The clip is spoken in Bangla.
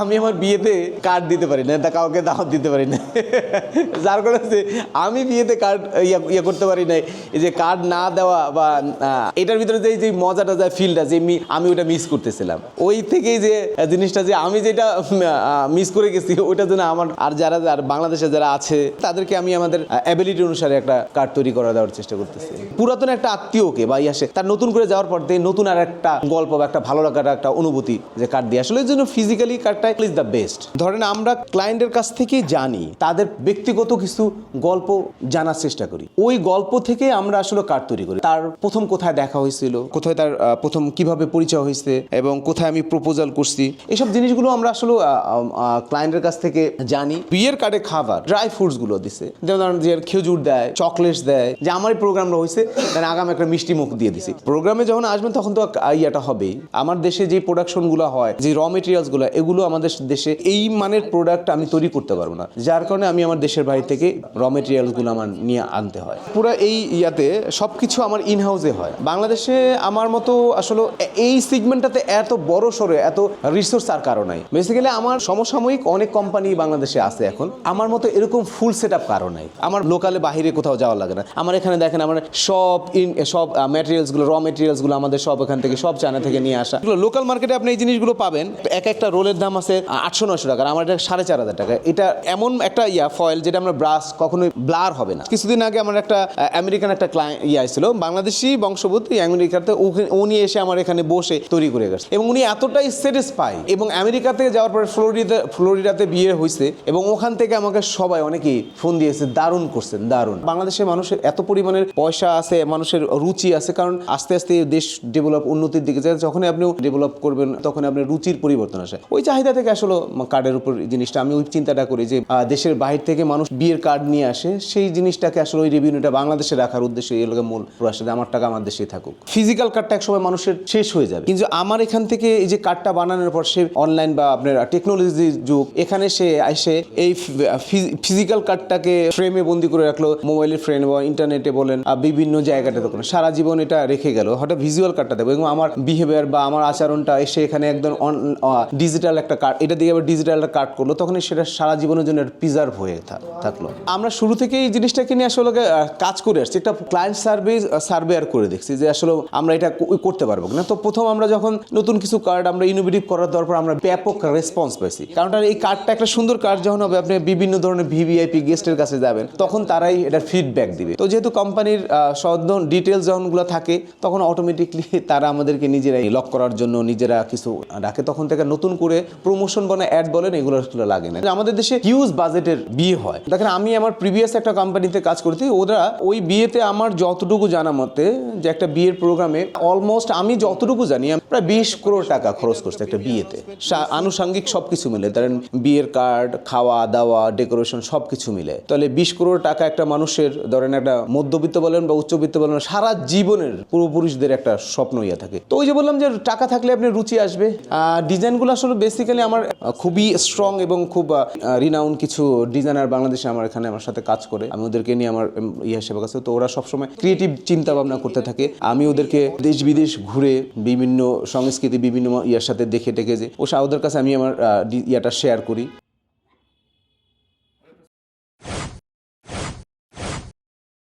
আমি আমার বিয়েতে কার্ড দিতে পারি না তা কাউকে দাওয়াত দিতে পারি না। যার কারণে আমি বিয়েতে কার্ড ইয়ে করতে পারি না এই যে কার্ড না দেওয়া বা এটার ভিতরে যে যে মজাটা যায় ফিলটা যে আমি ওটা মিস করতেছিলাম। ওই থেকেই যে জিনিসটা যে আমি যেটা মিস করে গেছি, ওইটার জন্য আমার, আর যারা আর বাংলাদেশে যারা আছে, তাদেরকে আমি আমাদের অ্যাবিলিটি অনুসারে একটা কার্ড তৈরি করা দেওয়ার চেষ্টা করতেছি। পুরাতন একটা আত্মীয়কে বা ইয়ে আসে তার নতুন করে যাওয়ার পর দিয়ে নতুন আর একটা গল্প বা একটা ভালো লাগার একটা অনুভূতি যে কার্ড দিয়ে। আসলে জন্য ফিজিক্যালি কার্ডটা ইজ দ্য বেস্ট ধরেন আমরা ক্লায়েন্টের কাছ থেকে জানি, তাদের ব্যক্তিগত কিছু গল্প জানার চেষ্টা করি। ওই গল্প থেকে আমরা আসলে কার্ড তৈরি করি। তার প্রথম কোথায় দেখা হয়েছিল, কোথায় তার প্রথম কীভাবে পরিচয় হয়েছে, এবং কোথায় আমি প্রপোজাল করছি। এসব জিনিসগুলো আমরা আসলে ক্লায়েন্টের কাছ থেকে জানি। বিয়ের কার্ডে খাবার ড্রাই ফ্রুটসগুলো দিছে। যেমন ধরেন যে খেজুর দেয় চকলেটস দেয়, যে আমার এই প্রোগ্রামটা হয়েছে আগাম একটা মিষ্টি মুখ দিয়ে দিছি। প্রোগ্রামে যখন আসবেন, তখন তো ইয়েটা হবেই। আমার দেশে যে প্রোডাকশনগুলো হয়, যে র মেটেরিয়ালসগুলো এগুলো আমাদের দেশে এই মানের প্রোডাক্ট আমি তৈরি করতে পারব না। যার কারণে আমি আমার দেশের বাইরে থেকে র মেটেরিয়ালসগুলো আমার নিয়ে আনতে হয়। পুরো এই ইয়াতে সব কিছু আমার ইনহাউসে হয়। বাংলাদেশে আমার মতো আসলে এই সিগমেন্টটাতে এত বড় সরে এত রিসোর্স আর কারও নাই। বেসিক্যালি আমার সমসাময়িক অনেক কোম্পানি বাংলাদেশে আছে এখন। আমার মতো এরকম ফুল সেট আপ কারও নাই। আমার লোকালে বাইরে কোথাও যাওয়া লাগে না। আমার এখানে দেখেন আমার সব ইন সব ম্যাটেরিয়ালসগুলো র মেটেরিয়ালসগুলো আমাদের সব এখান থেকে সব চায়না থেকে নিয়ে আসা। লোকাল মার্কেটে আপনি এই জিনিসগুলো পাবেন। এক একটা রোলের দাম আছে আটশো নয়শো টাকা আমার এটা সাড়ে চার হাজার টাকা। এটা এমন একটা ইয়া ফয়েল যেটা আমরা ব্রাশ কখনোই ব্লার হবে না। কিছুদিন আগে আমার একটা আমেরিকান একটা ক্লায়েন্ট ইয়া ছিল বাংলাদেশি বংশবোধ আমেরিকাতে উনি এসে আমার এখানে বসে তৈরি করে গেছে। এবং উনি এতটাই স্যাটিসফাই এবং আমেরিকাতে যাওয়ার পরে ফ্লোরিডা, ফ্লোরিডাতে বিয়ে হয়েছে, এবং ওখান থেকে আমাকে সবাই অনেকেই ফোন দিয়েছে, দারুণ করছেন, দারুণ। বাংলাদেশের মানুষের এত পরিমাণের পয়সা আছে, মানুষের রুচি আছে, কারণ আস্তে আস্তে দেশ ডেভেলপ উন্নতির দিকে যায়, যখনই আপনি ডেভেলপ করবেন তখন আপনার রুচির পরিবর্তন আসে। ওই চাহিদা থেকে আসলে কার্ডের উপর জিনিসটা, আমি ওই চিন্তাটা করি যে দেশের বাইরে থেকে মানুষ বিয়ের কার্ড নিয়ে আসে, সেই জিনিসটাকে আসলে ওই রেভিনিউটা বাংলাদেশে রাখার উদ্দেশ্যে লোকের মূল প্রয়াস আমার টাকা আমার দেশেই থাকুক। ফিজিক্যাল কার্ডটা একসময় মানুষের শেষ হয়ে যাবে। কিন্তু আমার এখান থেকে এই যে কার্ডটা বানানোর পর সে অনলাইন বা আপনার টেকনোলজির যুগ, এখানে সে এসে এই ফিজিক্যাল কার্ডটাকে ফ্রেমে বন্দি করে রাখল মোবাইলের ফ্রেম বা ইন্টারনেটে বলেন বিভিন্ন জায়গাটা দোকানে সারা জীবন এটা রেখে গেল। হঠাৎ ভিজুয়াল কার্ডটা দেবো এবং আমার বিহেভিয়ার বা আমার আচরণটা এসে এখানে একদম ডিজিটাল একটা কার্ড এটা দিয়ে আবার ডিজিটাল একটা কার্ড করল তখন সেটা সারা জীবনের জন্য প্রিজার্ভ হয়ে থাকল। আমরা শুরু থেকে এই জিনিসটাকে নিয়ে আসলে কাজ করে আসছি, একটা ক্লায়েন্ট সার্ভে সার্ভে আর করে দেখছি যে আসলে আমরা এটা করতে পারব না তো প্রথম আমরা যখন নতুন কিছু কার্ড আমরা ইনোভেটিভ করার দরকার, আমরা ব্যাপক রেসপন্স পাইছি। কারণ এই কার্ডটা একটা সুন্দর কার্ড যখন হবে আপনি বিভিন্ন ধরনের ভিভিআইপি গেস্টের কাছে যাবেন, তখন তারাই এটার ফিডব্যাক দিবে। তো যেহেতু কোম্পানির সব ডিটেলস যখনগুলো থাকে, তখন অটোমেটিকলি তারা আমাদেরকে নিজেরাই লক করার জন্য নিজেরা কিছু রাখে। তখন থেকে নতুন করে প্রমোশন বনে অ্যাড বলেন, এগুলো আসলে লাগে না। আমাদের দেশে হিউজ বাজেটের বিয়ে হয়। দেখেন, আমি আমার প্রিভিয়াস একটা কোম্পানিতে কাজ করতে ওরা ওই বিয়েতে আমার যতটুকু জানা মতে যে একটা বিয়ের প্রোগ্রামে অলমোস্ট আমি যতটুকু জানি প্রায় বিশ করোড় টাকা খরচ করছে একটা বিয়েতে। আনুষঙ্গিক সব কিছু মিলে, ধরেন বিয়ের কার্ড খাওয়া, দাওয়া ডেকোরেশন সব কিছু মিলে। তাহলে বিশ করোড় টাকা একটা মানুষের, ধরেন একটা মধ্যবিত্ত বলেন বা উচ্চবিত্ত বলেন, সারা জীবনের পূর্বপুরুষদের একটা স্বপ্ন ইয়ে থাকে। তো ওই যে বললাম যে টাকা থাকলে আপনি রুচি আসবে। ডিজাইনগুলো আসলে বেসিক্যালি আমার খুবই স্ট্রং এবং খুব রিনাউন কিছু ডিজাইনার বাংলাদেশে আমার এখানে আমার সাথে কাজ করে। আমি ওদেরকে নিয়ে আমার ইয়ে সেবা কাছে তো ওরা সবসময় ক্রিয়েটিভ চিন্তা ভাবনা করতে থাকে। আমি ওদেরকে দেশ বিদেশ ঘুরে বিভিন্ন সংস্কৃতি বিভিন্ন ইয়ার সাথে দেখে টেকে যে ও ওদের কাছে আমি আমার ইয়াটা শেয়ার করি।